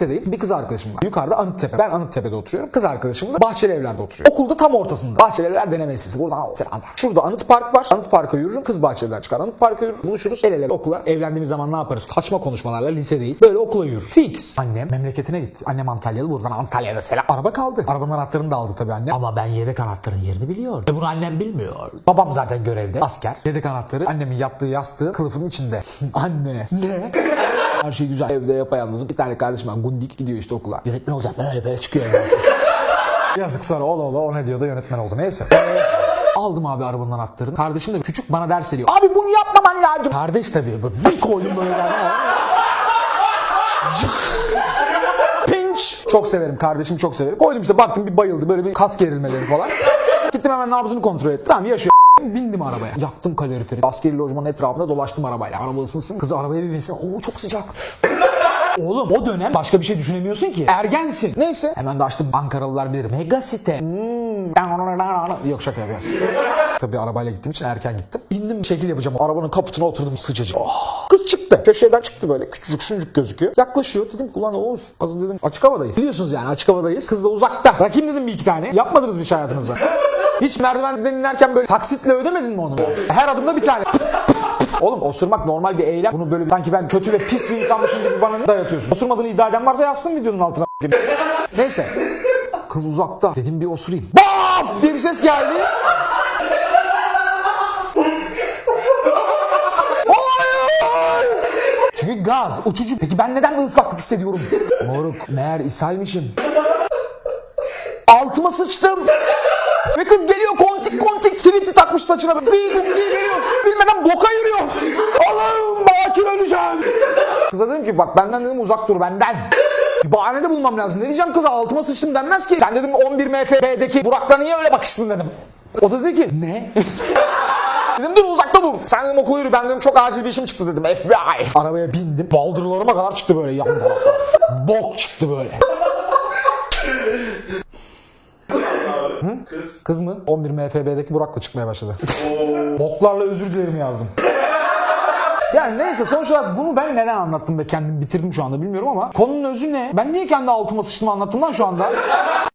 Lisedeyim. Bir kız arkadaşım var. Yukarıda Anıttepe. Ben Anıttepe'de oturuyorum. Kız arkadaşım da Bahçeli Evler'de oturuyor. Okulda tam ortasında. Bahçeli Evler deneme lisesi. Buradan selamlar. Şurada Anıt Park var. Anıt Park'a yürürüm. Kız Bahçeli'den çıkar. Anıt Park'a yürürüm. Buluşuruz. El ele okula. Evlendiğimiz zaman ne yaparız? Saçma konuşmalarla lisedeyiz. Böyle okula yürür. Fix. Annem memleketine gitti. Annem Antalyalı. Buradan Antalya'da selam. Araba kaldı. Arabanın anahtarını da aldı tabii annem. Ama ben yedek anahtarın yerini biliyor. E bunu annem bilmiyor. Babam zaten görevde. Asker. Yedek anahtarı annemin yattığı yastığı kılıfın içinde. Anne. Ne? Her şey güzel. Evde yapayalnızım. Bir tane kardeşim var. Gundik gidiyor işte okula. Yönetmen olacak. Böyle böyle çıkıyor. Yani. Yazık sonra ola ola o ne diyor da yönetmen oldu. Neyse. Aldım abi arabanın anahtarını. Kardeşim de küçük bana ders veriyor. Abi bunu yapmaman lazım. Kardeş tabii. Böyle Bir koydum böyle. Cık. Pinç. Çok severim. Kardeşimi çok severim. Koydum işte baktım bir bayıldı. Böyle bir kas gerilmeleri falan. Gittim hemen nabzını kontrol ettim. Tamam yaşıyor. Bindim arabaya. Yaktım kaloriferi. Askeri lojmanın etrafında dolaştım arabayla. Araba ısınsın. Kız arabaya bir binsin. Oo çok sıcak. Oğlum o dönem başka bir şey düşünemiyorsun ki. Ergensin. Neyse. Hemen de açtım Ankaralılar bilir. Mega site. Hmm. Yok şaka yapıyorum. Tabii arabayla gittiğim için erken gittim. Bindim şekil yapacağım. Arabanın kaputuna oturdum sıcacık. Oh. Kız çıktı. Köşeden çıktı böyle. Küçücük şuncuk gözüküyor. Yaklaşıyor. Dedim ki ulan Oğuz. Az dedim açık havadayız. Biliyorsunuz yani açık havadayız. Kız da uzakta. Rakip dedim bir iki tane. Yapmadınız mı hiç hayatınızda? Hiç merdivenden inerken böyle taksitle ödemedin mi onu? Her adımda bir tane. Oğlum osurmak normal bir eylem. Bunu böyle sanki ben kötü ve pis bir insanmışım gibi bana dayatıyorsun. Osurmadığını iddia eden varsa yazsın videonun altına. Neyse. Kız uzakta. Dedim bir osurayım. Baf diye bir ses geldi. Çünkü gaz, uçucu. Peki ben neden bir ıslaklık hissediyorum? Moruk, meğer ishalmişim. Altıma sıçtım. Ve kız geliyor kontik kontik tweet'i takmış saçına. Bir bir geliyor. Bilmeden boka yürüyor. Allah'ım bakir öleceğim. Kıza dedim ki bak benden dedim uzak dur benden. Bir bahane de bulmam lazım. Ne diyeceğim kıza altıma sıçtım denmez ki. Sen dedim 11 MFB'deki Burak'la niye öyle bakıştın dedim. O da dedi ki ne? Dedim dur uzakta dur. Sen dedim okula yürü ben dedim çok acil bir işim çıktı dedim FBI. Arabaya bindim. Baldırlarıma kadar çıktı böyle yan tarafta. Bok çıktı böyle. Kız. Kız mı? 11 MFB'deki Burak'la çıkmaya başladı. Boklarla özür dilerim yazdım. Yani neyse sonuç olarak bunu ben neden anlattım ve kendimi bitirdim şu anda bilmiyorum ama konunun özü ne? Ben niye kendi altıma sıçtım anlattım lan şu anda?